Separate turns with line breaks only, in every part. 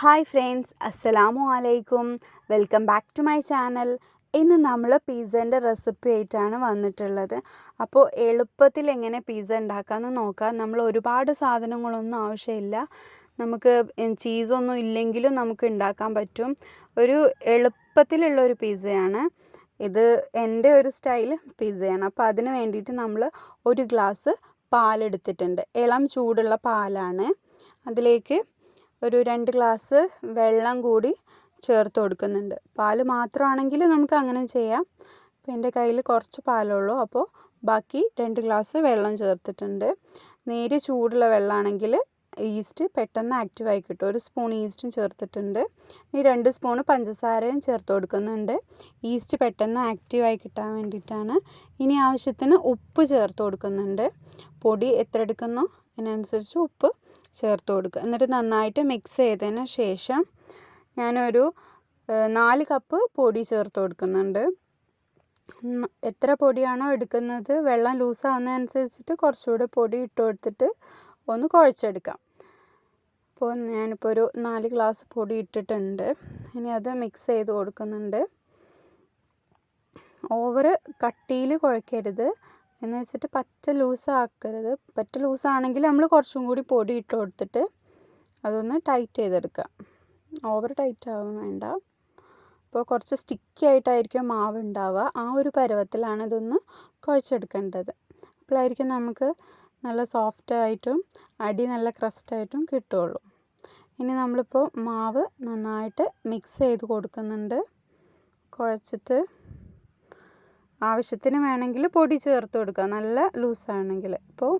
Hi friends അസ്സലാമു അലൈക്കും. Welcome back to my channel. ഇന്ന് നമ്മൾ പിസ്സേന്റെ റെസിപ്പി ആയിട്ടാണ് വന്നിട്ടുള്ളത്. അപ്പോൾ എളുപ്പത്തിൽ എങ്ങനെ പിസ്സ ഉണ്ടാക്കാമെന്ന് നോക്കാം. നമ്മൾ ഒരുപാട് സാധനങ്ങളൊന്നും ആവശ്യമില്ല. നമുക്ക് ചീസൊന്നും ഇല്ലെങ്കിലും നമുക്ക് ഉണ്ടാക്കാൻ പറ്റും. ഒരു എളുപ്പത്തിലുള്ള ഒരു പിസ്സയാണ്. ഇത് എന്റെ ഒരു സ്റ്റൈൽ പിസ്സയാണ്. അപ്പോൾ അതിന് വേണ്ടിയിട്ട് നമ്മൾ ഒരു ഗ്ലാസ് പാലെടുത്തിട്ടുണ്ട്. ഇളം ചൂടുള്ള പാലാണ്. അതിലേക്ക് ഒരു രണ്ട് ഗ്ലാസ് വെള്ളം കൂടി ചേർത്ത് കൊടുക്കുന്നുണ്ട്. പാൽ മാത്രമാണെങ്കിൽ നമുക്ക് അങ്ങനെ ചെയ്യാം. അപ്പോൾ എന്റെ കയ്യിൽ കുറച്ച് പാലുള്ളൂ. അപ്പോൾ ബാക്കി രണ്ട് ഗ്ലാസ് വെള്ളം ചേർത്തിട്ടുണ്ട്. നേരെ ചൂടുള്ള വെള്ളമാണെങ്കിൽ ഈസ്റ്റ് പെട്ടെന്ന് ആക്റ്റീവായി കിട്ടും. ഒരു സ്പൂൺ ഈസ്റ്റും ചേർത്തിട്ടുണ്ട്. ഈ രണ്ട് സ്പൂണ് പഞ്ചസാരയും ചേർത്ത് കൊടുക്കുന്നുണ്ട്. ഈസ്റ്റ് പെട്ടെന്ന് ആക്റ്റീവായി കിട്ടാൻ വേണ്ടിയിട്ടാണ്. ഇനി ആവശ്യത്തിന് ഉപ്പ് ചേർത്ത് കൊടുക്കുന്നുണ്ട്. പൊടി എത്ര എടുക്കുന്നോ? അതിനനുസരിച്ച് ഉപ്പ്. ചേർത്ത് കൊടുക്കുക. എന്നിട്ട് നന്നായിട്ട് മിക്സ് ചെയ്തതിന് ശേഷം ഞാനൊരു നാല് കപ്പ് പൊടി ചേർത്ത് കൊടുക്കുന്നുണ്ട്. എത്ര പൊടിയാണോ എടുക്കുന്നത് വെള്ളം ലൂസാവുന്നതനുസരിച്ചിട്ട് കുറച്ചുകൂടി പൊടി ഇട്ട് കൊടുത്തിട്ട് ഒന്ന് കുഴച്ചെടുക്കാം. അപ്പോൾ ഞാനിപ്പോൾ ഒരു നാല് ഗ്ലാസ് പൊടി ഇട്ടിട്ടുണ്ട്. ഇനി അത് മിക്സ് ചെയ്ത് കൊടുക്കുന്നുണ്ട്. ഓവർ കട്ടിയിൽ കുഴക്കരുത്. എന്ന് വെച്ചിട്ട് പറ്റ ലൂസാക്കരുത്. പറ്റ ലൂസാണെങ്കിൽ നമ്മൾ കുറച്ചും കൂടി പൊടി ഇട്ട് കൊടുത്തിട്ട് അതൊന്ന് ടൈറ്റ് ചെയ്തെടുക്കുക. ഓവർ ടൈറ്റ് ആവും വേണ്ട. അപ്പോൾ കുറച്ച് സ്റ്റിക്കി ആയിട്ടായിരിക്കും മാവ് ഉണ്ടാവുക. ആ ഒരു പരുവത്തിലാണ് ഇതൊന്ന് കുഴച്ചെടുക്കേണ്ടത്. അപ്പോഴായിരിക്കും നമുക്ക് നല്ല സോഫ്റ്റ് ആയിട്ടും അടി നല്ല ക്രസ്റ്റായിട്ടും കിട്ടുകയുള്ളൂ. ഇനി നമ്മളിപ്പോൾ മാവ് നന്നായിട്ട് മിക്സ് ചെയ്ത് കൊടുക്കുന്നുണ്ട്. കുഴച്ചിട്ട് ആവശ്യത്തിന് വേണമെങ്കിൽ പൊടി ചേർത്ത് കൊടുക്കുക. നല്ല ലൂസാണെങ്കിൽ ഇപ്പോൾ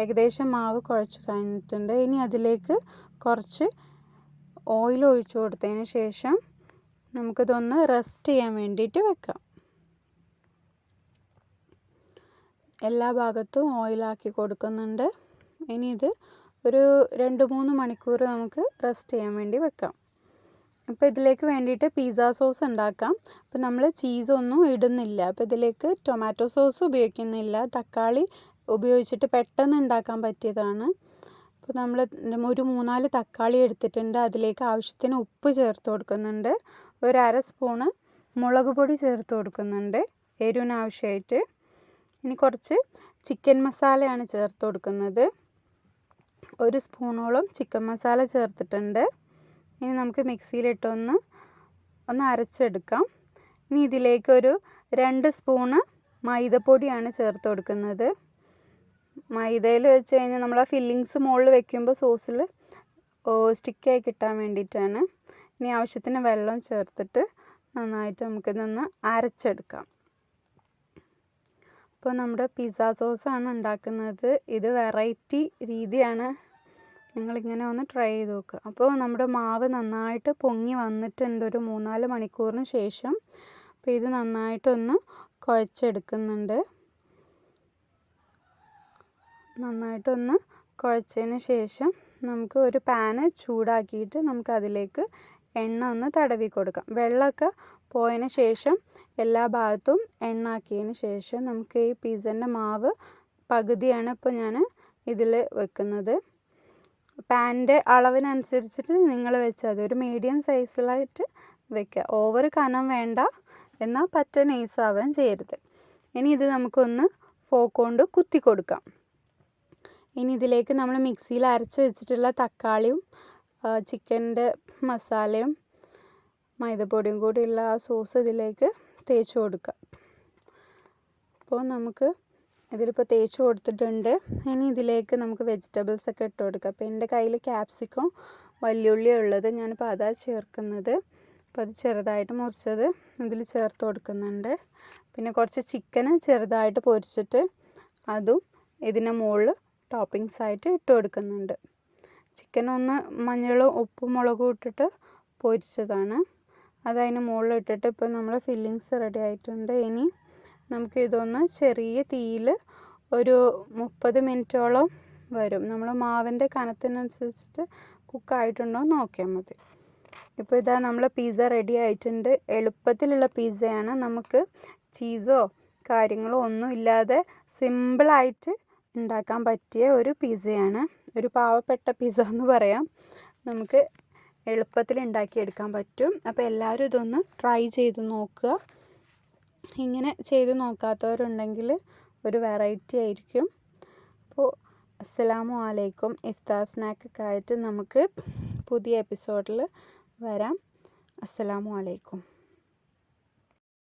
ഏകദേശം മാവ് കുഴച്ച് കഴിഞ്ഞിട്ടുണ്ട്. ഇനി അതിലേക്ക് കുറച്ച് ഓയിൽ ഒഴിച്ചു കൊടുത്തതിന് ശേഷം നമുക്കിതൊന്ന് റെസ്റ്റ് ചെയ്യാൻ വേണ്ടിയിട്ട് വെക്കാം. എല്ലാ ഭാഗത്തും ഓയിലാക്കി കൊടുക്കുന്നുണ്ട്. ഇനി ഇത് ഒരു രണ്ട് മൂന്ന് മണിക്കൂർ നമുക്ക് റെസ്റ്റ് ചെയ്യാൻ വേണ്ടി വെക്കാം. അപ്പോൾ ഇതിലേക്ക് വേണ്ടിയിട്ട് പിസ്സ സോസ് ഉണ്ടാക്കാം. അപ്പോൾ നമ്മൾ ചീസൊന്നും ഇടുന്നില്ല. അപ്പോൾ ഇതിലേക്ക് ടൊമാറ്റോ സോസ് ഉപയോഗിക്കുന്നില്ല. തക്കാളി ഉപയോഗിച്ചിട്ട് പെട്ടെന്ന് ഉണ്ടാക്കാൻ പറ്റിയതാണ്. അപ്പോൾ നമ്മൾ ഒരു മൂന്നാൽ തക്കാളി എടുത്തിട്ടുണ്ട്. അതിലേക്ക് ആവശ്യത്തിന് ഉപ്പ് ചേർത്ത് കൊടുക്കുന്നുണ്ട്. ഒരു അര സ്പൂണ് മുളക് പൊടി ചേർത്ത് കൊടുക്കുന്നുണ്ട്. എരിവിന് ആവശ്യമായിട്ട്. ഇനി കുറച്ച് ചിക്കൻ മസാലയാണ് ചേർത്ത് കൊടുക്കുന്നത്. ഒരു സ്പൂണോളം ചിക്കൻ മസാല ചേർത്തിട്ടുണ്ട്. ഇനി നമുക്ക് മിക്സിയിലിട്ടൊന്ന് ഒന്ന് അരച്ചെടുക്കാം. ഇനി ഇതിലേക്കൊരു രണ്ട് സ്പൂണ് മൈദപ്പൊടിയാണ് ചേർത്ത് കൊടുക്കുന്നത്. മൈദയിൽ വെച്ച് കഴിഞ്ഞാൽ നമ്മൾ ആ ഫില്ലിങ്സ് മുകളിൽ വെക്കുമ്പോൾ സോസിൽ സ്റ്റിക്കായി കിട്ടാൻ വേണ്ടിയിട്ടാണ്. ഇനി ആവശ്യത്തിന് വെള്ളം ചേർത്തിട്ട് നന്നായിട്ട് നമുക്കിതൊന്ന് അരച്ചെടുക്കാം. അപ്പോൾ നമ്മുടെ പിസ്സ സോസാണ് ഉണ്ടാക്കുന്നത്. ഇത് വെറൈറ്റി രീതിയാണ്. നിങ്ങളിങ്ങനെ ഒന്ന് ട്രൈ ചെയ്ത് നോക്കുക അപ്പോൾ നമ്മുടെ മാവ് നന്നായിട്ട് പൊങ്ങി വന്നിട്ടുണ്ട് ഒരു മൂന്നാൽ മണിക്കൂറിന് ശേഷം. അപ്പോൾ ഇത് നന്നായിട്ടൊന്ന് കുഴച്ചെടുക്കുന്നുണ്ട്. നന്നായിട്ടൊന്ന് കുഴച്ചതിന് ശേഷം നമുക്ക് ഒരു പാന് ചൂടാക്കിയിട്ട് നമുക്ക് അതിലേക്ക് എണ്ണ ഒന്ന് തടവി കൊടുക്കാം. വെള്ളമൊക്കെ പോയതിന് ശേഷം എല്ലാ ഭാഗത്തും എണ്ണാക്കിയതിന് ശേഷം നമുക്ക് ഈ പിസ്സന്റെ മാവ് പകുതിയാണ് ഇപ്പോൾ ഞാൻ ഇതിൽ വെക്കുന്നത്. പാനിന്റെ അളവിനനുസരിച്ചിട്ട് നിങ്ങൾ വെച്ചാൽ മതി ഒരു മീഡിയം സൈസിലായിട്ട് വെക്കുക. ഓവർ കനം വേണ്ട. എന്നാൽ പറ്റ നൈസാവാൻ ചെയ്യരുത്. ഇനി ഇത് നമുക്കൊന്ന് ഫോക്ക് കൊണ്ട് കുത്തി കൊടുക്കാം. ഇനി ഇതിലേക്ക് നമ്മൾ മിക്സിയിൽ അരച്ച് വെച്ചിട്ടുള്ള തക്കാളിയും ചിക്കന്റെ മസാലയും മൈദപ്പൊടിയും കൂടിയുള്ള ആ സോസ് ഇതിലേക്ക് തേച്ച് കൊടുക്കുക. അപ്പോൾ നമുക്ക് ഇതിലിപ്പോൾ തേച്ച് കൊടുത്തിട്ടുണ്ട്. ഇനി ഇതിലേക്ക് നമുക്ക് വെജിറ്റബിൾസ് ഒക്കെ ഇട്ട് കൊടുക്കാം. അപ്പോൾ എന്റെ കയ്യിൽ ക്യാപ്സിക്കം വല്യുള്ളി ഉള്ളത് ഞാനിപ്പോൾ അതാ ചേർക്കുന്നത്. അപ്പോൾ അത് ചെറുതായിട്ട് മുറിച്ചത് ഇതിൽ ചേർത്ത് കൊടുക്കുന്നുണ്ട്. പിന്നെ കുറച്ച് ചിക്കന് ചെറുതായിട്ട് പൊരിച്ചിട്ട് അതും ഇതിന്റെ മുകളിൽ ടോപ്പിങ്സ് ആയിട്ട് ഇട്ട് കൊടുക്കുന്നുണ്ട്. ചിക്കൻ ഒന്ന് മഞ്ഞളും ഉപ്പും മുളകും ഇട്ടിട്ട് പൊരിച്ചതാണ്. അതതിന് മുകളിൽ ഇട്ടിട്ട് ഇപ്പോൾ നമ്മൾ ഫില്ലിങ്സ് റെഡി ആയിട്ടുണ്ട്. ഇനി നമുക്ക് ഇതൊന്ന് ചെറിയ തീയിൽ ഒരു മുപ്പത് മിനിറ്റോളം വരും. നമ്മൾ മാവിന്റെ കനത്തിനനുസരിച്ചിട്ട് കുക്കായിട്ടുണ്ടോ നോക്കിയാൽ മതി. ഇപ്പോൾ ഇതാ നമ്മൾ പിസ്സ റെഡി ആയിട്ടുണ്ട്. എളുപ്പത്തിലുള്ള പിസ്സയാണ് നമുക്ക് ചീസോ കാര്യങ്ങളോ ഒന്നും ഇല്ലാതെ സിമ്പിളായിട്ട് ഉണ്ടാക്കാൻ പറ്റിയ ഒരു പിസ്സയാണ് ഒരു പാവപ്പെട്ട പിസ്സ എന്ന് പറയാം. നമുക്ക് എളുപ്പത്തിൽ ഉണ്ടാക്കിയെടുക്കാൻ പറ്റും. അപ്പോൾ എല്ലാവരും ഇതൊന്ന് ട്രൈ ചെയ്ത് നോക്കുക. ഇങ്ങനെ ചെയ്ത് നോക്കാത്തവരുണ്ടെങ്കിൽ ഒരു വെറൈറ്റി ആയിരിക്കും. അപ്പോൾ അസ്സലാമു അലൈക്കും. ഇഫ്താർ സ്നാക്കൊക്കെ ആയിട്ട് നമുക്ക് പുതിയ എപ്പിസോഡിൽ വരാം. അസ്സലാമു അലൈക്കും.